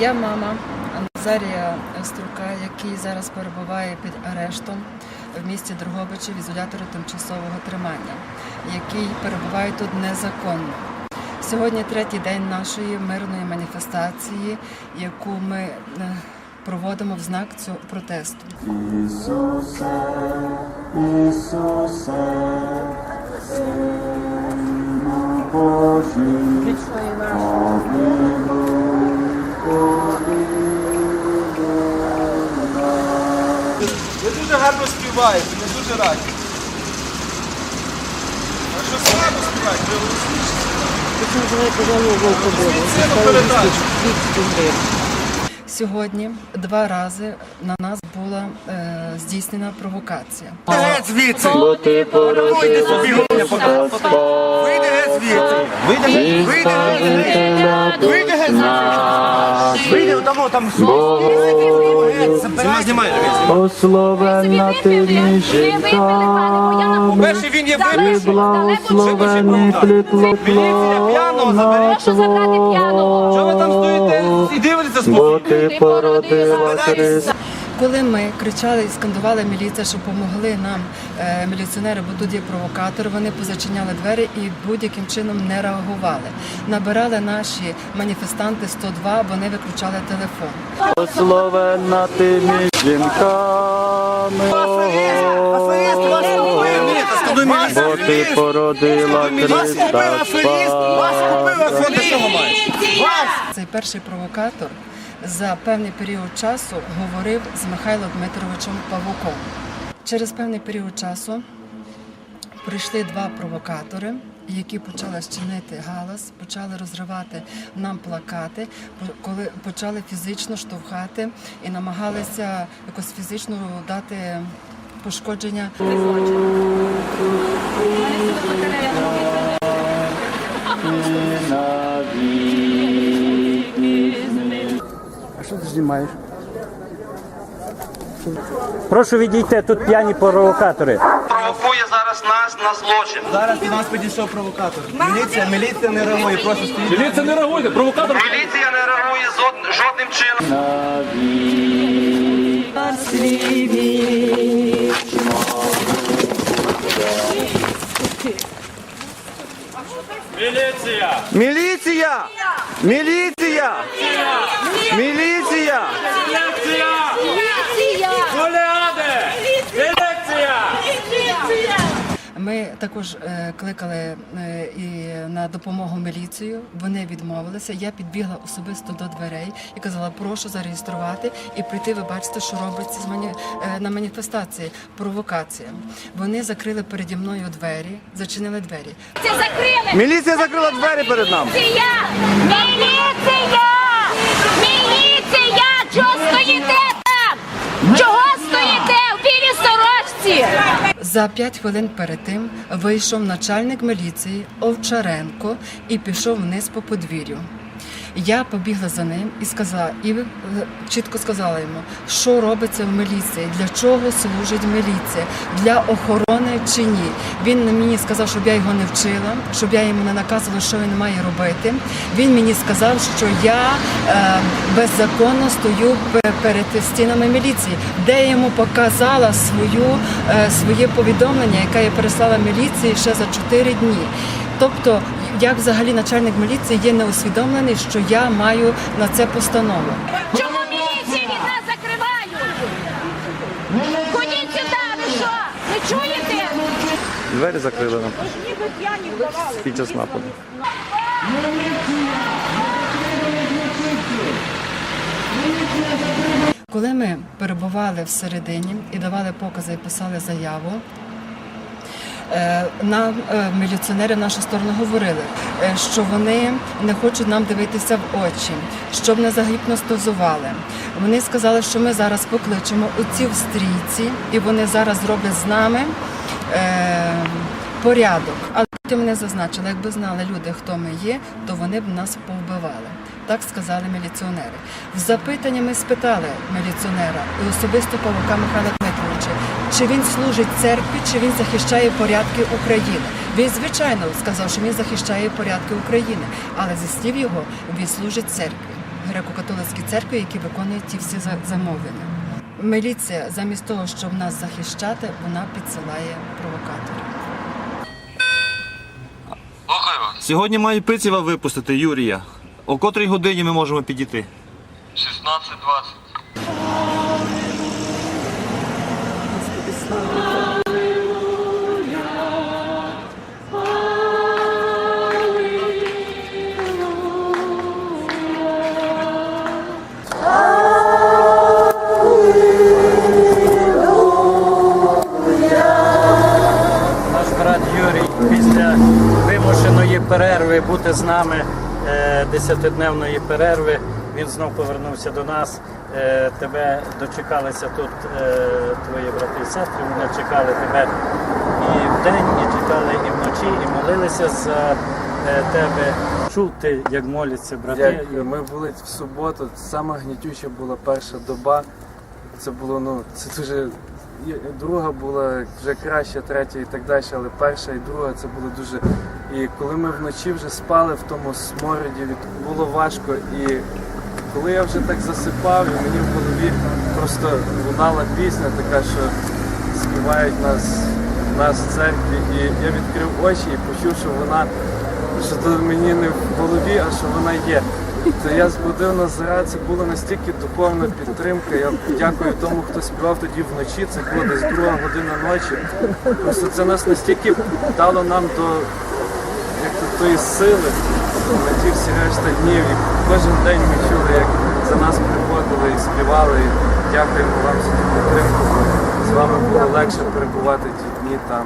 Я мама Назарія Струка, який зараз перебуває під арештом в місті Дрогобичі в ізоляторі тимчасового тримання, який перебуває тут незаконно. Сьогодні третій день нашої мирної маніфестації, яку ми е, проводимо в знак цього протесту. Ісусе, Ісусе, Сину Божий, Ви дуже гарно співаєте, ми дуже раді. А що слабо співаєте, ви голосніше. Передачу. Сьогодні два рази на нас була е, здійснена провокація. Геть звідси! бо ти породила Вийди геть! Вийди! Вийди! Вийди отамо, там Знімай, знімай. Благословенна ти між жінками, Перший він є благословений плід Міліція п'яного п'яного. Що ви там стоїте? І дивитеся бо ти породила Христа. Коли ми кричали і скандували міліція, щоб допомогли нам е, міліціонери, бо тут є провокатори, вони позачиняли двері і будь-яким чином не реагували. Набирали наші маніфестанти 102, вони виключали телефон. Благословенна ти між жінками, бо ти породила Христа Спаса. Цей перший провокатор за певний період часу говорив з Михайлом Дмитровичем Павуком. Через певний період часу прийшли два провокатори, які почали щинити галас, почали розривати нам плакати, коли почали фізично штовхати і намагалися якось фізично дати пошкодження. Прошу відійти, тут п'яні провокатори. провокує зараз нас на злочин. Зараз до нас підійшов провокатор. Міліція, міліція не реагує, просто стоїть. Міліція не реагуйте, провокатор. Міліція не реагує жодним чином. Міліція! Міліція! Міліція! Міліція! Ми також е, кликали е, і на допомогу міліцію. Вони відмовилися. Я підбігла особисто до дверей і казала, прошу зареєструвати і прийти. Ви бачите, що робиться з мані... е, на маніфестації. Провокація. Вони закрили переді мною двері, зачинили двері. Це закрили! Міліція закрила двері перед нами. Міліція! Міліція! Міліція! Чого стоїте там? Чого стоїте в білій сорочці? За п'ять хвилин перед тим вийшов начальник міліції Овчаренко і пішов вниз по подвір'ю. Я побігла за ним і сказала, і е, чітко сказала йому, що робиться в міліції, для чого служить міліція, для охорони чи ні. Він мені сказав, щоб я його не вчила, щоб я йому не наказувала, що він має робити. Він мені сказав, що я е, беззаконно стою перед стінами міліції, де я йому показала свою, е, своє повідомлення, яке я переслала міліції ще за 4 дні. Тобто, як взагалі начальник міліції є неусвідомлений, що я маю на це постанову. Чому міліції від нас закривають? Ходіть сюди, ви що? Не чуєте? Двері закрили нам під час нападу. Коли ми перебували всередині і давали покази і писали заяву, нам е, міліціонери нашу сторону говорили, е, що вони не хочуть нам дивитися в очі, щоб не загіпностизували. Вони сказали, що ми зараз покличемо оці в стрійці, і вони зараз зроблять з нами е, порядок. Але потім вони зазначили, якби знали люди, хто ми є, то вони б нас повбивали. Так сказали міліціонери. В запитанні ми спитали міліціонера і особисто Павука Михайла Дмитровича, чи він служить церкві, чи він захищає порядки України. Він, звичайно, сказав, що він захищає порядки України, але зі слів його він служить церкві. греко-католицькій церкві, які виконують ті всі за- замовлення. Міліція, замість того, щоб нас захищати, вона підсилає провокаторів. Сьогодні мають Пицєва випустити Юрія. О котрій годині ми можемо підійти? 16-20. Перерви бути з нами е, десятидневної перерви. Він знов повернувся до нас. Е, Тебе дочекалися тут е, твої брати і сестри. Вони чекали тебе і вдень, і чекали і вночі, і молилися за е, тебе. Чув ти, як моляться брати. Як ми були в суботу, сама гнітюча була перша доба. Це було, ну, це дуже. Друга була вже краща, третя і так далі, але перша і друга це було дуже. І коли ми вночі вже спали в тому смороді, було важко. І коли я вже так засипав, і мені в голові просто лунала пісня така, що співають нас, нас в церкві. І я відкрив очі і почув, що вона що то мені не в голові, а що вона є. То я збудив Назара, це була настільки духовна підтримка. Я дякую тому, хто співав тоді вночі. Це було десь друга година ночі. Просто це нас настільки дало нам до як то, тої сили на ті всі решта днів. Кожен день ми чули, як за нас приходили і співали. І дякуємо вам за підтримку. З вами було легше перебувати ті дні там.